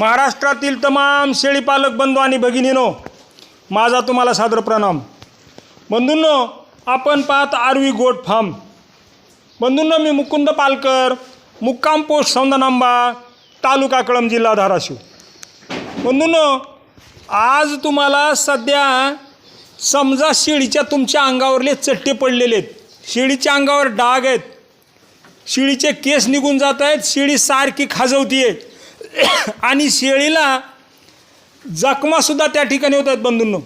महाराष्ट्रातील तमाम शेळीपालक बंधू आणि भगिनीनो माझा तुम्हाला सादर प्रणाम. बंधूंनो आपण पाहत आरवी गोट फार्म. बंधूंनो मी मुकुंद पालकर मुक्काम पोस्ट सौंदनांबा तालुका कळम जिल्हा धाराशिव. बंधूंनो आज तुम्हाला सध्या समजा शेळीच्या तुमच्या अंगावरले चट्टे पडलेले आहेत. शेळीच्या अंगावर डाग आहेत. शेळीचे केस निघून जात आहेत. शेळी सारखी खाजवतीये. आणि शेळीला जखमासुद्धा त्या ठिकाणी होत आहेत बंधूंनो.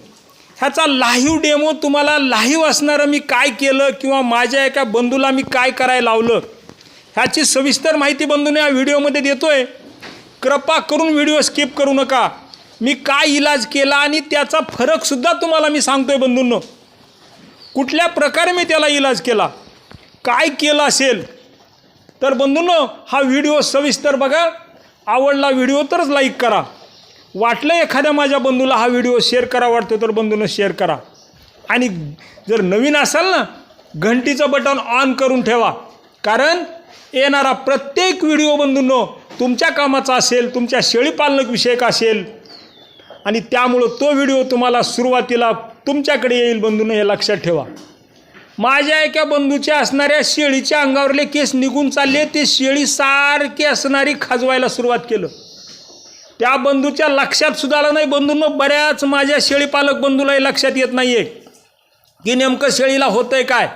ह्याचा लाईव्ह डेमो तुम्हाला लाईव्ह असणारं मी काय केलं किंवा माझ्या एका बंधूला मी काय करायला लावलं ह्याची सविस्तर माहिती बंधूने या व्हिडिओमध्ये देतो आहे कृपा करून व्हिडिओ स्किप करू नका. मी काय इलाज केला आणि त्याचा फरकसुद्धा तुम्हाला मी सांगतो आहे बंधूंनो. कुठल्या प्रकारे मी त्याला इलाज केला काय केलं असेल तर बंधूंनो हा व्हिडिओ सविस्तर बघा. आवडला व्हिडिओ तरच लाईक करा. वाटलं एखाद्या माझ्या बंधूला हा व्हिडिओ शेअर करा वाटतो तर बंधूनं शेअर करा. आणि जर नवीन असाल ना घंटीचं बटन ऑन करून ठेवा. कारण येणारा प्रत्येक व्हिडिओ बंधूंनो तुमच्या कामाचा असेल तुमच्या शेळीपालनक विषयक असेल. आणि त्यामुळं तो व्हिडिओ तुम्हाला सुरुवातीला तुमच्याकडे येईल बंधूंनो हे लक्षात ठेवा. माझ्या एका बंधूच्या असणाऱ्या शेळीच्या अंगावरले केस निघून चालले ते शेळी सारखी असणारी खाजवायला सुरुवात केलं. त्या बंधूच्या लक्षात सुद्धा आलं नाही. बंधूंना बऱ्याच माझ्या शेळीपालक बंधूला लक्षात येत नाही आहे की नेमकं शेळीला होतंय काय.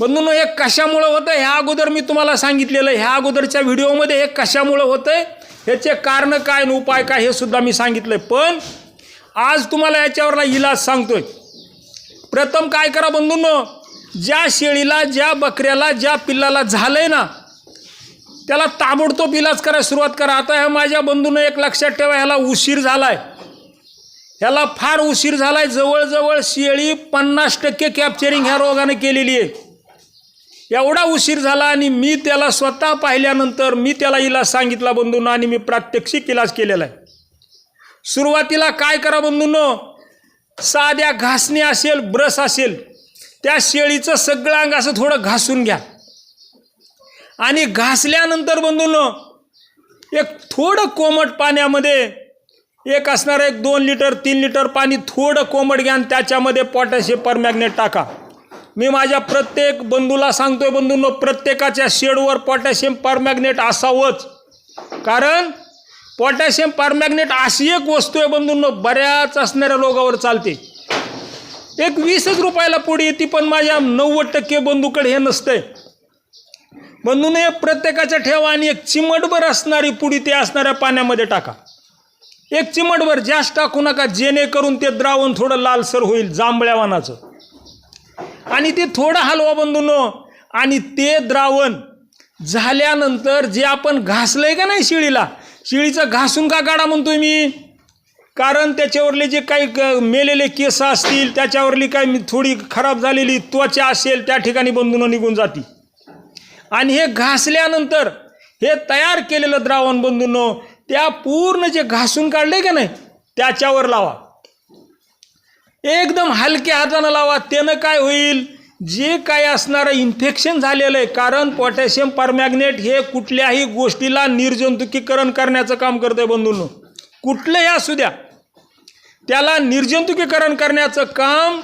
बंधूंनो हे कशामुळं होतं ह्या अगोदर मी तुम्हाला सांगितलेलं आहे. ह्या अगोदरच्या व्हिडिओमध्ये हे कशामुळं होतंय? ह्याचे कारण काय आणि उपाय काय हे सुद्धा मी सांगितलंय. पण आज तुम्हाला याच्यावरला इलाज सांगतोय. प्रथम काय करा बंधूंनो? ज्या शेळीला ज्या बकऱ्याला ज्या पिल्लाला झालंय ना त्याला ताबडतोब इलाज करायला सुरुवात करा. आता ह्या माझ्या बंधूनं एक लक्षात ठेवा ह्याला उशीर झालाय. ह्याला फार उशीर झालाय. जवळजवळ शेळी पन्नास टक्के कॅप्चरिंग ह्या रोगाने केलेली आहे. एवढा उशीर झाला आणि मी त्याला स्वतः पाहिल्यानंतर मी त्याला इलाज सांगितला बंधूंनो आणि मी प्रात्यक्षिक इलाज केलेला आहे. सुरुवातीला काय करा बंधूंनो? साध्या घासणी असेल ब्रश असेल त्या शेळीचं सगळं अंग असं थोडं घासून घ्या. आणि घासल्यानंतर बंधून एक थोडं कोमट पाण्यामध्ये एक असणारं एक दोन लिटर तीन लिटर पाणी थोडं कोमट घ्या आणि त्याच्यामध्ये पोटॅशियम परमॅग्नेट टाका. मी माझ्या प्रत्येक बंधूला सांगतोय बंधूंनो प्रत्येकाच्या शेडवर पोटॅशियम परमॅग्नेट असावंच. कारण पोटॅशियम पारमॅग्नेट अशी एक वस्तू आहे बंधूंनो बऱ्याच असणाऱ्या रोगावर चालते. एक वीसच रुपयाला पुढे येते पण माझ्या नव्वद टक्के बंधूकडे हे नसतंय. बंधूने हे प्रत्येकाच्या ठेवा आणि एक चिमटभर असणारी पुडी ते असणाऱ्या पाण्यामध्ये टाका. एक चिमटभर जास्त टाकू नका जेणेकरून ते द्रावण थोडं लालसर होईल जांभळ्या वानाचं आणि ते थोडं हलवा बंधूनो आणि ते द्रावण झाल्यानंतर जे आपण घासलं आहे का नाही शिळीला शिळीचं घासून का काढा म्हणतोय मी? कारण त्याच्यावरले जे काही क- मेलेले केस असतील त्याच्यावरली काही थोडी खराब झालेली त्वचा असेल त्या ठिकाणी बंधून निघून जाती. आणि हे घासल्यानंतर हे तयार केलेलं द्रावण बंधून त्या पूर्ण जे घासून काढले का नाही त्याच्यावर लावा. एकदम हलक्या हातानं लावा त्यानं काय होईल? जे काय असणारं इन्फेक्शन झालेलं आहे कारण पोटॅशियम परमॅग्नेट हे कुठल्याही गोष्टीला निर्जंतुकीकरण करण्याचं काम करतंय बंधूंनो. कुठलंही असू द्या त्याला निर्जंतुकीकरण करण्याचं काम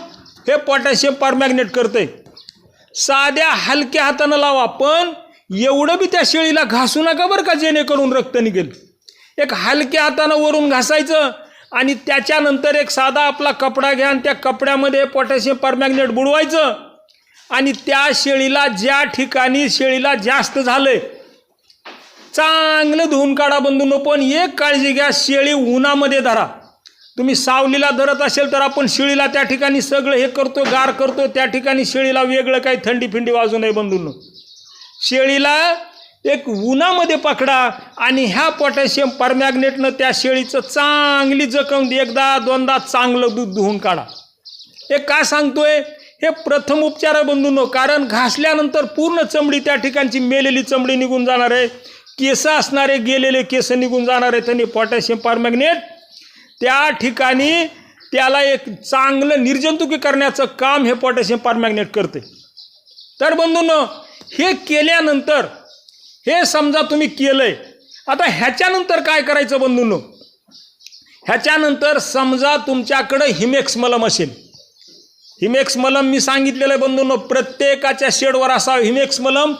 हे पोटॅशियम परमॅग्नेट करतंय. साध्या हलक्या हातानं लावा पण एवढं बी त्या शेळीला घासू नका बरं का जेणेकरून रक्त निघेल. एक हलक्या हातानं वरून घासायचं आणि त्याच्यानंतर एक साधा आपला कपडा घ्या आणि त्या कपड्यामध्ये पोटॅशियम परमॅग्नेट बुडवायचं. आणि त्या शेळीला ज्या ठिकाणी शेळीला जास्त झालंय चांगलं धुवून काढा बंधून पण एक काळजी घ्या शेळी उन्हामध्ये धरा. तुम्ही सावलीला धरत असेल तर आपण शेळीला त्या ठिकाणी सगळं हे करतो गार करतो त्या ठिकाणी शेळीला वेगळं काही थंडी फिंडी वाजू नये बंधूंनो. शेळीला एक उन्हामध्ये पकडा आणि ह्या पोटॅशियम परमॅग्नेटनं त्या शेळीचं चांगली जखम एकदा दोनदा चांगलं दूध धुवून काढा. हे का सांगतोय? हे प्रथम उपचार आहे बंधूंनो कारण घासल्यानंतर पूर्ण चमडी त्या ठिकाणची मेलेली चमडी निघून जाणार आहे. केस असणारे गेलेले केस निघून जाणार आहे त्यांनी पोटॅशियम पारमॅग्नेट त्या ठिकाणी त्याला एक चांगलं निर्जंतुकी करण्याचं काम हे पोटॅशियम पारमॅग्नेट करते. तर बंधूंनो हे केल्यानंतर हे समजा तुम्ही केलंय आता ह्याच्यानंतर काय करायचं बंधूंनो? ह्याच्यानंतर समजा तुमच्याकडं हिमेक्स मलम असेल. हिमेक्स मलम मी सांगितलेलं आहे बंधूंनो प्रत्येकाच्या शेडवर असावं. हिमेक्स मलम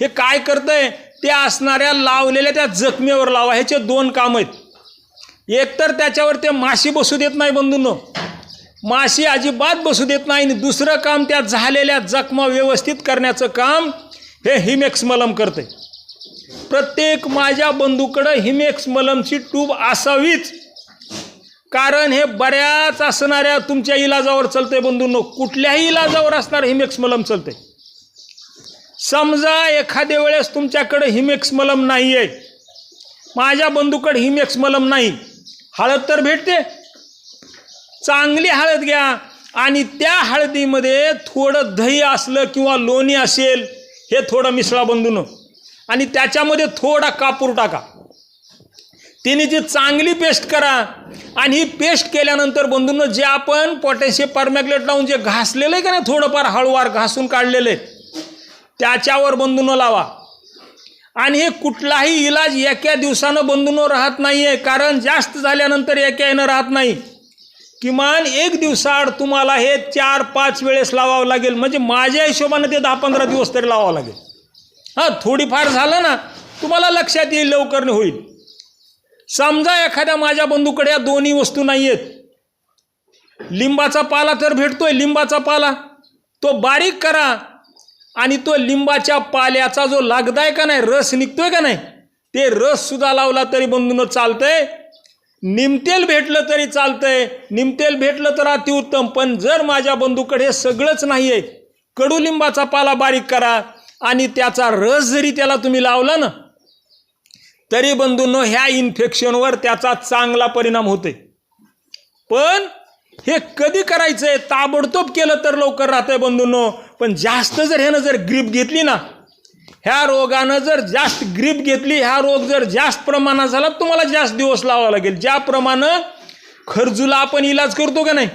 हे काय करतंय? ते असणाऱ्या लावलेल्या त्या जखमेवर लावा. ह्याचे दोन काम आहेत. एकतर त्याच्यावर ते माशी बसू देत नाही बंधूंनो. माशी अजिबात बसू देत नाही. आणि दुसरं काम त्या झालेल्या जखमा व्यवस्थित करण्याचं काम हे हिमेक्स मलम करते प्रत्येक माझ्या बंधूकडं हिमेक्स मलमची ट्यूब असावीच. कारण हे बऱ्याच असणाऱ्या तुमच्या इलाजावर चालतंय बंधूंनो. कुठल्याही इलाजावर असणार हिमेक्स मलम चालतंय. समजा एखाद्या वेळेस तुमच्याकडे हिमेक्स मलम नाही आहे माझ्या बंधूकडे हिमेक्स मलम नाही. हळद तर भेटते. चांगली हळद घ्या आणि त्या हळदीमध्ये थोडं दही असलं किंवा लोणी असेल हे थोडं मिसळा बंधून. आणि त्याच्यामध्ये थोडा कापूर टाका. तिने जी चांगली पेस्ट करा आणि ही पेस्ट केल्यानंतर बंधूंनो जे आपण पोटॅशियम परमॅग्लेट लावून जे घासलेलं आहे का नाही थोडंफार हळूवार घासून काढलेलं आहे त्याच्यावर बंधूनं लावा. आणि हे कुठलाही इलाज एका दिवसानं बंधूनं राहत नाही आहे कारण जास्त झाल्यानंतर एका येणं राहत नाही. किमान एक दिवसाआड तुम्हाला हे चार पाच वेळेस लावावं लागेल. म्हणजे माझ्या हिशोबाने ते दहा पंधरा दिवस तरी लावावं लागेल. हां थोडीफार झालं ना तुम्हाला लक्षात येईल लवकर होईल. समजा एखाद्या माझ्या बंधूकडे या दोन्ही वस्तू नाही आहेत लिंबाचा पाला तर भेटतोय लिंबाचा पाला. तो बारीक करा आणि तो लिंबाच्या पाल्याचा जो लागदाय का नाही रस निघतोय का नाही ते रस सुद्धा लावला तरी बंधून चालतंय. निमतेल भेटलं तरी चालतंय. निमतेल भेटलं तर अतिउत्तम पण जर माझ्या बंधूकडे हे सगळंच नाही आहे कडुलिंबाचा पाला बारीक करा आणि त्याचा रस जरी त्याला तुम्ही लावला ना तरी बंधूंनो ह्या इन्फेक्शनवर त्याचा चांगला परिणाम होते पण हे कधी करायचं आहे ताबडतोब केलं तर लवकर राहतंय बंधूंनो. पण जास्त जर ह्यानं जर ग्रीप घेतली ना ह्या रोगानं जर जास्त ग्रीप घेतली ह्या रोग जर जास्त प्रमाणात झाला तर तुम्हाला जास्त दिवस लावावा लागेल. ज्याप्रमाणे खरजूला आपण इलाज करतो का नाही?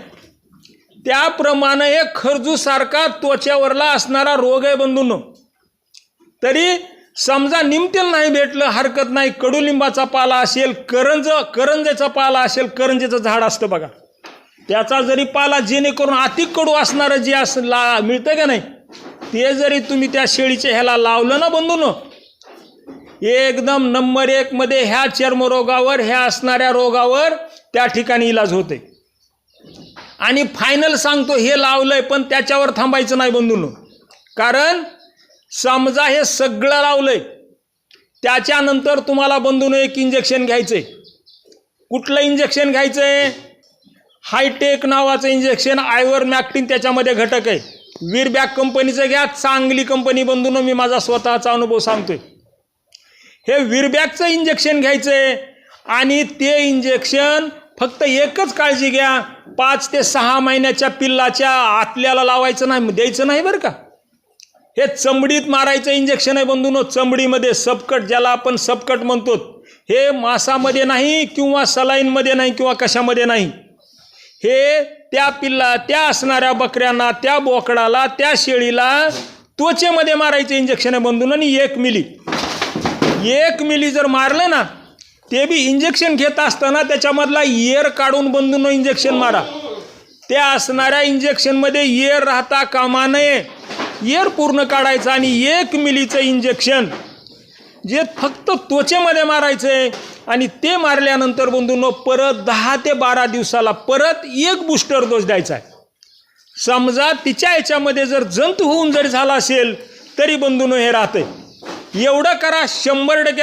त्याप्रमाणे हे खरजूसारखा त्वचावरला असणारा रोग आहे बंधूंनो. तरी समजा निमतेल नाही भेटलं हरकत नाही कडुलिंबाचा पाला असेल करंज करंजेचा पाला असेल करंजेचं झाड असतं बघा. त्याचा जरी पाला जेणेकरून अति कडू असणारं जे असं ला मिळतं का नाही ते जरी तुम्ही त्या शेळीच्या ह्याला लावलं ना बंधून. एकदम नंबर एकमध्ये ह्या चर्मरोगावर ह्या असणाऱ्या रोगावर त्या ठिकाणी इलाज होते आणि फायनल सांगतो हे लावलंय पण त्याच्यावर थांबायचं नाही बंधून. कारण समजा हे सगळं लावलंय त्याच्यानंतर तुम्हाला बंधून एक इंजेक्शन घ्यायचंय. कुठलं इंजेक्शन घ्यायचंय? हायटेक नावाचं इंजेक्शन आयवर मॅक्टिन त्याच्यामध्ये घटक आहे. वीरबॅक कंपनीचं घ्या चांगली कंपनी बंधून मी माझा स्वतःचा अनुभव सांगतोय. हे वीरबॅकचं इंजेक्शन घ्यायचंय आणि ते इंजेक्शन फक्त एकच काळजी घ्या. पाच ते सहा महिन्याच्या पिल्लाच्या आतल्याला लावायचं नाही द्यायचं नाही बरं का. हे चमडीत मारायचं इंजेक्शन आहे बंधूनो. चमडीमध्ये सबकट ज्याला आपण सबकट म्हणतो हे मासामध्ये नाही किंवा सलाईनमध्ये नाही किंवा कशामध्ये नाही. हे त्या पिल्ला त्या असणाऱ्या बकऱ्यांना त्या बोकडाला त्या शेळीला त्वचेमध्ये मारायचं इंजेक्शन आहे बंधून आणि एक मिली. एक मिली जर मारलं ना ते बी इंजेक्शन घेत असताना त्याच्यामधला इयर काढून बंधून इंजेक्शन मारा. त्या असणाऱ्या इंजेक्शनमध्ये येर राहता कामा नये. इयर पूर्ण काढायचं आणि एक मिलीचं इंजेक्शन जे फक्त त्वचेमध्ये मारायचं आहे आणि ते मारल्यानंतर बंधूंनो परत दहा ते बारा दिवसाला परत एक बूस्टर डोस द्यायचा आहे. समजा तिच्या याच्यामध्ये जर जंतू होऊन जरी झाला असेल तरी बंधूंनो हे राहतंय. एवढं करा शंभर टक्के